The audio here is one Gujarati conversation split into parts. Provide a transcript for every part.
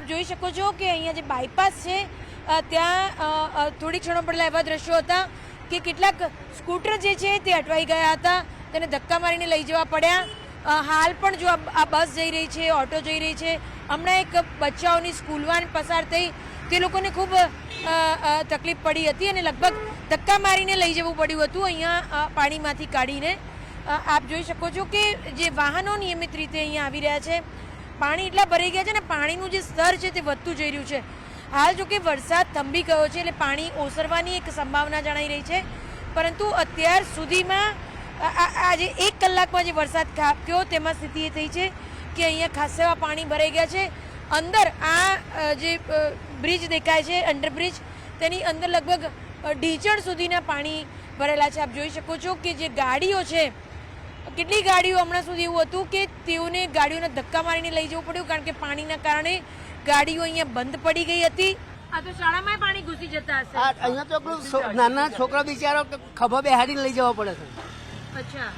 આપ જોઈ શકો છો કે અહીંયા જે બાયપાસ છે ત્યાં થોડી ક્ષણો પહેલાં એવા દ્રશ્યો હતા કે કેટલાક સ્કૂટર જે છે તે અટવાઈ ગયા હતા, તેને ધક્કા મારીને લઈ જવા પડ્યા. હાલ પણ જો આ બસ જઈ રહી છે, ઓટો જઈ રહી છે, હમણાં એક બચ્ચાઓની સ્કૂલવાન પસાર થઈ. તે લોકોને ખૂબ તકલીફ પડી હતી અને લગભગ ધક્કા મારીને લઈ જવું પડ્યું હતું અહીંયા પાણીમાંથી કાઢીને. આપ જોઈ શકો છો કે જે વાહનો નિયમિત રીતે અહીંયા આવી રહ્યા છે પાણી એટલા ભરાઈ ગયા છે ને પાણીનું જે સ્તર છે તે વધતું જઈ રહ્યું છે. હાલ જો કે વરસાદ થંભી ગયો છે એટલે પાણી ઓસરવાની એક સંભાવના જણાઈ રહી છે. પરંતુ અત્યાર સુધીમાં આજે એક કલાકમાં જે વરસાદ ખાબક્યો તેમાં સ્થિતિ એ થઈ છે કે અહીંયા ખાસ એવા પાણી ભરાઈ ગયા છે. અંદર આ જે બ્રિજ દેખાય છે, અંડરબ્રિજ, તેની અંદર લગભગ ઢીચણ સુધીના પાણી ભરેલા છે. આપ જોઈ શકો છો કે જે ગાડીઓ છે કેટલી ગાડીઓ હમણાં સુધી એવું હતું કે તેઓને ગાડીઓને ધક્કા મારીને લઈ જવું પડ્યું કારણ કે પાણીના કારણે ગાડીઓ અહીંયા બંધ પડી ગઈ હતી. આ તો શાળામાં પાણી ઘૂસી જતા આ અહીંયા તો પેલું નાના છોકરા બિચારો ખભા બેહાડીને લઈ જવા પડે છે. અચ્છા.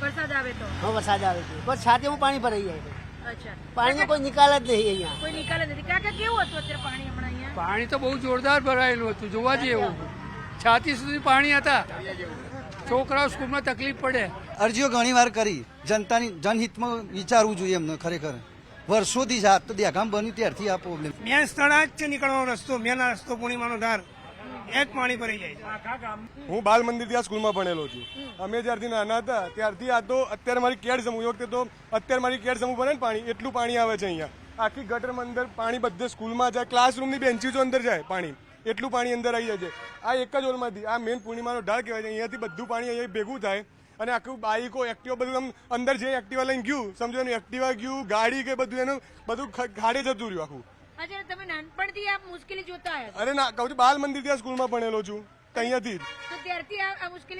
વરસાદ આવે તો? હા વરસાદ આવે છે. બસ પાણી ભરાઈ જાય છે. પાણીનો કોઈ નિકાલ જ નહીં અહીંયા. કોઈ નિકાલ જ નથી. કાકા કેવું હતું અત્યારે પાણી હમણાં અહીંયા? પાણી તો બહુ જોરદાર ભરાયેલું હતું. જોવા જેવું. છાતી સુધી પાણી હતા. છોકરાઓ સ્કૂલમાં તકલીફ પડે. અરજીઓ ઘણી વાર કરી. જનતાની જનહિતમાં વિચારવું જોઈએ એમને ખરેખર. વર્ષોથી જ તો તો દેગામ બન્યું ત્યારથી આ પ્રોબ્લેમ મેન સ્થળ આ જ છે નીકળવાનો રસ્તો મેન રસ્તો પૂર્ણિમાનો ધાર. એ જ પાણી ભરી જાય છે. હું બાલ મંદિર ત્યાં સ્કૂલમાં ભણેલો છું. અમે જ્યારથી નાના હતા ત્યારથી આ તો અત્યારે મારી કેડ સમૂહ વખતે તો અત્યારે મારી કેડ સમૂહ બને ને પાણી એટલું પાણી આવે છે અહીંયા. આખી ગટરમાં અંદર પાણી બધે સ્કૂલમાં જાય ક્લાસરૂમની બેન્ચીસો અંદર જાય પાણી. એટલું પાણી અંદર આવી જાય છે આ એક જ હોલમાંથી આ મેન પૂર્ણિમાનો ઢાળ કહેવાય છે. અહીંયાથી બધું પાણી અહીંયા ભેગું થાય અને આખું બાઈકો એક્ટિવા બધું આમ અંદર જે એક્ટિવા લઈને ગયું સમજો એનું એક્ટિવા ગયું ગાડી કે બધું એનું બધું ખાડે જતું રહ્યું આખું. તમે નાનપણથી આ મુશ્કેલી જોતા અરે ના કહું છું બાલ મંદિર ત્યાં સ્કૂલમાં ભણેલો છું. તો અહીંયાથી જ.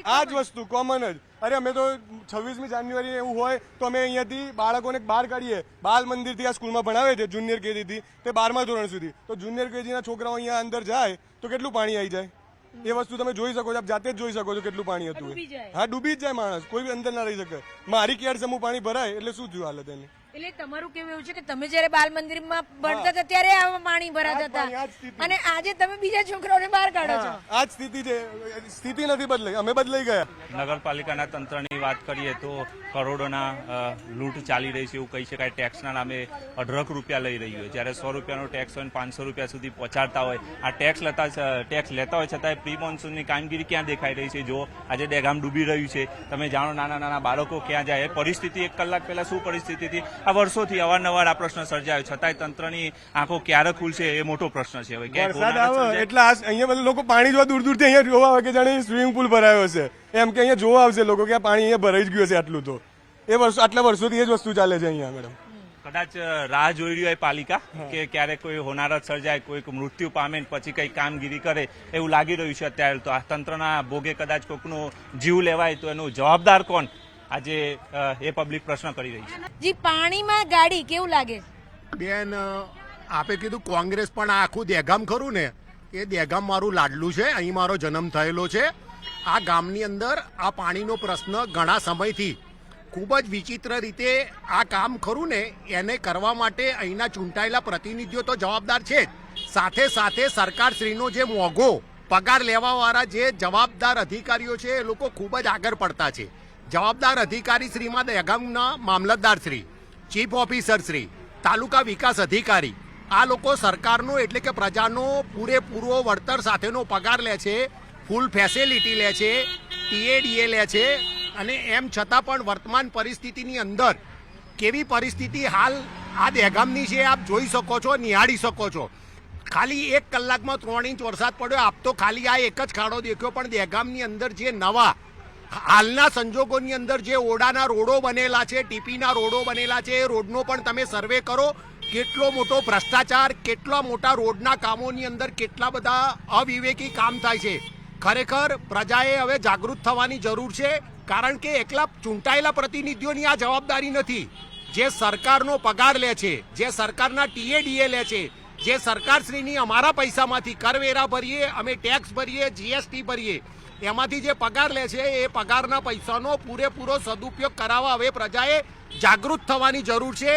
આ જ વસ્તુ કોમન જ. અરે અમે તો છવ્વીસમી જાન્યુઆરી એવું હોય તો અમે અહીંયાથી બાળકોને બહાર કાઢીએ. બાલ મંદિરથી આ સ્કૂલમાં ભણાવે છે જુનિયર કેજીથી તે બારમા ધોરણ સુધી. તો જુનિયર કેજીના છોકરાઓ અહીંયા અંદર જાય તો કેટલું પાણી આવી જાય? એ વસ્તુ તમે જોઈ શકો છો આપ જાતે જ જોઈ શકો છો કેટલું પાણી હતું હા ડૂબી જ જાય માણસ કોઈ બી અંદર ના રહી શકે. મારી કેર સમૂહ પાણી ભરાય એટલે શું થયું હાલત એની? એટલે તમારું કેવું એવું છે કે તમે જ્યારે બાલ મંદિરમાં ભણતા હતા ત્યારે આવા પાણી ભરાતા આ હતા. અને આજે તમે બીજા છોકરાઓને બહાર કાઢો છો. આ જ સ્થિતિ છે. સ્થિતિ નથી બદલાઈ. અમે બદલાઈ ગયા. નગરપાલિકાના તંત્રની વાત કરીએ તો કરોડોના લૂંટ ચાલી રહી છે એવું કહી શકાય. ટેક્સના નામે અઢળક રૂપિયા લઈ રહ્યું હોય. જ્યારે સો રૂપિયાનો ટેક્સ હોય પાંચસો રૂપિયા સુધી પહોંચાડતા હોય. આ ટેક્સ લેતા ટેક્સ લેતા હોય છતાંય પ્રી મોન્સૂનની કામગીરી ક્યાં દેખાઈ રહી છે? જો આજે ડેગામ ડૂબી રહ્યું છે. તમે જાણો નાના નાના બાળકો ક્યાં જાય? એ પરિસ્થિતિ એક કલાક પહેલા શું પરિસ્થિતિ હતી? આ વર્ષોથી અવારનવાર આ પ્રશ્ન સર્જાયો. છતાંય તંત્રની આંખો ક્યારે ખુલશે એ મોટો પ્રશ્ન છે. હવે વરસાદ આવે એટલે અહીંયા બધા લોકો પાણી જોવા દૂર દૂરથી અહીંયા જોવા આવે કે જાણે સ્વિમિંગ પુલ ભરાયો છે એમ કે અહીંયા જોવા આવશે લોકો કે પાણી અહીંયા ભરાઈ જ ગયું છે આટલું તો. એ વર્ષો આટલા વર્ષોથી એ જ વસ્તુ ચાલે છે અહીંયા મેડમ. કદાચ રાહ જોઈ રહ્યું હોય પાલિકા કે ક્યારેક કોઈ હોનારત સર્જાય કોઈક મૃત્યુ પામે પછી કઈ કામગીરી કરે એવું લાગી રહ્યું છે અત્યારે તો. આ તંત્રના ભોગે કદાચ કોઈકનો જીવ લેવાય તો એનો જવાબદાર કોણ? આજે એ પબ્લિક પ્રશ્ન કરી રહી છે. જી પાણીમાં ગાડી કેવું લાગે? બેન આપે કીધું કોંગ્રેસ પણ આખું દેગામ ખરું ને? એ દેગામ મારું લાડલું છે અહીં મારો જન્મ થયેલો છે. આ ગામની અંદર આ પાણીનો પ્રશ્ન ઘણા સમયથી ખૂબ જ વિચિત્ર રીતે આ કામ ખરું ને એને કરવા માટે અહીંના ચૂંટાયેલા પ્રતિનિધિઓ તો જવાબદાર છે સાથે સાથે સરકારશ્રીનો જે મોંઘો પગાર લેવાવાળા જે જવાબદાર અધિકારીઓ છે એ લોકો ખૂબ જ આગળ પડતા છે. જવાબદાર અધિકારી શ્રીમાં દહેગામના મામલતદાર શ્રી, ચીફ ઓફિસર શ્રી, તાલુકા વિકાસ અધિકારી. આ લોકો સરકારનો એટલે કે પ્રજાનો પૂરેપૂરો વળતર સાથેનો પગાર લે છે ફૂલ ફેસિલિટી લે છે ટીએડીએ લે છે અને એમ છતાં પણ વર્તમાન પરિસ્થિતિની અંદર કેવી પરિસ્થિતિ હાલ આ દહેગામની છે આપ જોઈ શકો છો, નિહાળી શકો છો. ખાલી એક કલાકમાં ત્રણ ઇંચ વરસાદ પડ્યો, આપ તો ખાલી આ એક જ ખાડો દેખ્યો, પણ દહેગામની અંદર જે નવા હાલના સંજોગોની અંદર જે ઓડાના રોડો બનેલા છે, ટીપીના રોડો બનેલા છે, એ રોડનો પણ તમે સર્વે કરો. કેટલો મોટો ભ્રષ્ટાચાર, કેટલા મોટા રોડના કામોની અંદર કેટલા બધા અવિવેકી કામ થાય છે. ખરેખર પ્રજાએ હવે જાગૃત થવાની જરૂર છે, કારણ કે એકલા ચૂંટાયેલા પ્રતિનિધિઓની આ જવાબદારી નથી. જે સરકારનો પગાર લે છે, જે સરકારના ટીએડીએ લે છે જે સરકારશ્રીની અમારા પૈસામાંથી કરવેરા ભરીએ, અમે ટેક્સ ભરીએ જીએસટી ભરીએ, એમાંથી જે પગાર લે છે, એ પગારના પૈસાનો પૂરેપૂરો સદુપયોગ કરાવવા હવે પ્રજાએ જાગૃત થવાની જરૂર છે.